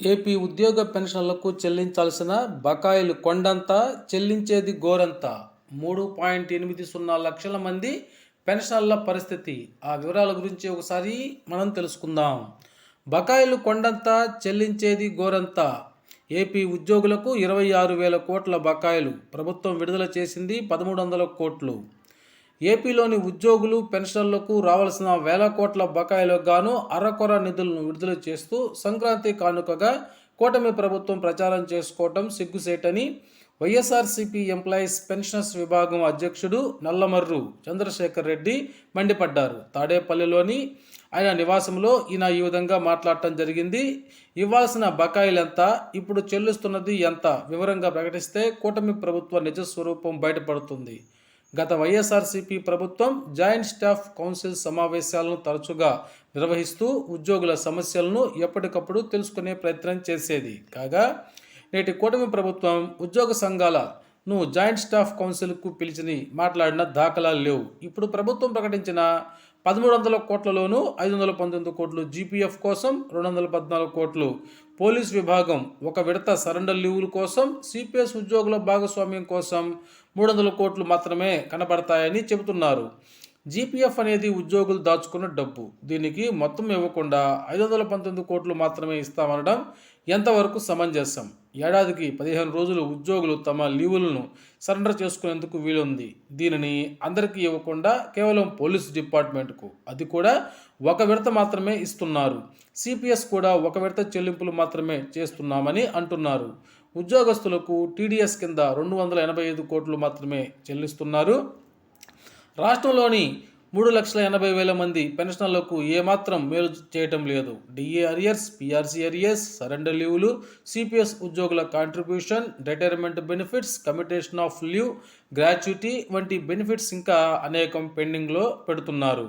AP ఉద్యోగ పెన్షన్లకు చెల్లించాల్సిన బకాయిలు కొండంత చెల్లించేది గోరంత. మూడు పాయింట్ ఎనిమిది సున్నా లక్షల మంది పెన్షన్ల పరిస్థితి. ఆ వివరాల గురించి ఒకసారి మనం తెలుసుకుందాం. బకాయిలు కొండంత చెల్లించేది గోరంత. ఏపీ ఉద్యోగులకు ఇరవై ఆరు వేల కోట్ల బకాయిలు. ప్రభుత్వం విడుదల చేసింది పదమూడు వందల కోట్లు. ఏపీలోని ఉద్యోగులు పెన్షన్లకు రావాల్సిన వేల కోట్ల బకాయిలకు గాను అరకొర నిధులను విడుదల చేస్తూ సంక్రాంతి కానుకగా కూటమి ప్రభుత్వం ప్రచారం చేసుకోవటం సిగ్గుసేటని వైఎస్ఆర్సీపీ ఎంప్లాయీస్ పెన్షనర్స్ విభాగం అధ్యక్షుడు నల్లమర్రు చంద్రశేఖర్ రెడ్డి మండిపడ్డారు. తాడేపల్లిలోని ఆయన నివాసంలో ఈయన ఈ విధంగా మాట్లాడటం జరిగింది. ఇవ్వాల్సిన బకాయిలెంత ఇప్పుడు చెల్లిస్తున్నది ఎంత? వివరంగా ప్రకటిస్తే కూటమి ప్రభుత్వ నిజ స్వరూపం బయటపడుతుంది. గత వైఎస్ఆర్సీపీ ప్రభుత్వం జాయింట్ స్టాఫ్ కౌన్సిల్ సమావేశాలను తరచుగా నిర్వహిస్తూ ఉద్యోగుల సమస్యలను ఎప్పటికప్పుడు తెలుసుకునే ప్రయత్నం చేసేది. కాగా నేటి కూటమి ప్రభుత్వం ఉద్యోగ సంఘాలను జాయింట్ స్టాఫ్ కౌన్సిల్కు పిలిచిని మాట్లాడిన దాఖలాలు లేవు. ఇప్పుడు ప్రభుత్వం ప్రకటించిన పదమూడు వందల కోట్లలోనూ ఐదు వందల పంతొమ్మిది కోట్లు జీపీఎఫ్ కోసం రెండు వందల పద్నాలుగు కోట్లు పోలీస్ విభాగం ఒక విడత సరెండర్ లీవుల కోసం సిపిఎస్ ఉద్యోగుల భాగస్వామ్యం కోసం మూడు వందల కోట్లు మాత్రమే కనబడతాయని చెబుతున్నారు. జీపీఎఫ్ అనేది ఉద్యోగులు దాచుకున్న డబ్బు. దీనికి మొత్తం ఇవ్వకుండా ఐదు వందల పంతొమ్మిది కోట్లు మాత్రమే ఇస్తామనడం ఎంతవరకు సమంజసం? ఏడాదికి పదిహేను రోజులు ఉద్యోగులు తమ లీవులను సరెండర్ చేసుకునేందుకు వీలుంది. దీనిని అందరికీ ఇవ్వకుండా కేవలం పోలీస్ డిపార్ట్మెంట్కు. అది కూడా ఒక విడత మాత్రమే ఇస్తున్నారు. సిపిఎస్ కూడా ఒక విడత చెల్లింపులు మాత్రమే చేస్తున్నామని అంటున్నారు. ఉద్యోగస్తులకు టీడీఎస్ కింద రెండు వందల ఎనభై ఐదు కోట్లు మాత్రమే చెల్లిస్తున్నారు. రాష్ట్రంలోని మూడు లక్షల ఎనభై వేల మంది పెన్షనర్లకు ఏమాత్రం మేలు చేయటం లేదు. DA arrears PRC arrears surrender లీవ్లు CPS ఉద్యోగుల contribution retirement benefits commutation of leave gratuity వంటి బెనిఫిట్స్ ఇంకా అనేకం పెండింగ్లో పెడుతున్నారు.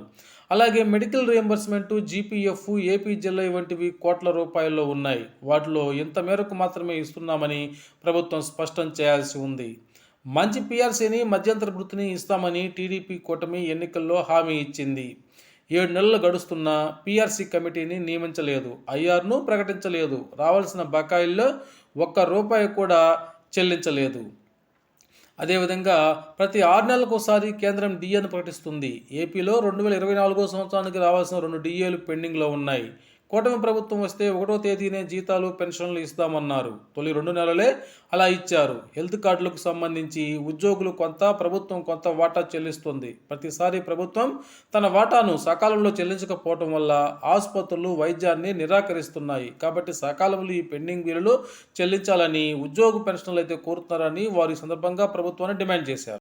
అలాగే మెడికల్ రియంబర్స్మెంట్ జీపీఎఫ్ ఏపీ వంటివి కోట్ల రూపాయల్లో ఉన్నాయి. వాటిలో ఇంత మేరకు మాత్రమే ఇస్తున్నామని ప్రభుత్వం స్పష్టం చేయాల్సి ఉంది. మంచి పీఆర్సీని మధ్యంతర వృత్తిని ఇస్తామని టీడీపీ కూటమి ఎన్నికల్లో హామీ ఇచ్చింది. ఏడు నెలలు గడుస్తున్న పీఆర్సీ కమిటీని నియమించలేదు. ఐఆర్ను ప్రకటించలేదు. రావాల్సిన బకాయిల్లో ఒక్క రూపాయి కూడా చెల్లించలేదు. అదేవిధంగా ప్రతి ఆరు నెలలకు ఒకసారి కేంద్రం డిఏను ప్రకటిస్తుంది. ఏపీలో రెండు వేల ఇరవై నాలుగో సంవత్సరానికి రావాల్సిన రెండు డిఏలు పెండింగ్లో ఉన్నాయి. కూటమి ప్రభుత్వం వస్తే ఒకటో తేదీనే జీతాలు పెన్షన్లు ఇస్తామన్నారు. తొలి రెండు నెలలే అలా ఇచ్చారు. హెల్త్ కార్డులకు సంబంధించి ఉద్యోగులు కొంత ప్రభుత్వం కొంత వాటా చెల్లిస్తుంది. ప్రతిసారి ప్రభుత్వం తన వాటాను సకాలంలో చెల్లించకపోవటం వల్ల ఆసుపత్రులు వైద్యాన్ని నిరాకరిస్తున్నాయి. కాబట్టి సకాలంలో ఈ పెండింగ్ బిల్లులు చెల్లించాలని ఉద్యోగ పెన్షన్లు అయితే కోరుతున్నారని వారి సందర్భంగా ప్రభుత్వాన్ని డిమాండ్ చేశారు.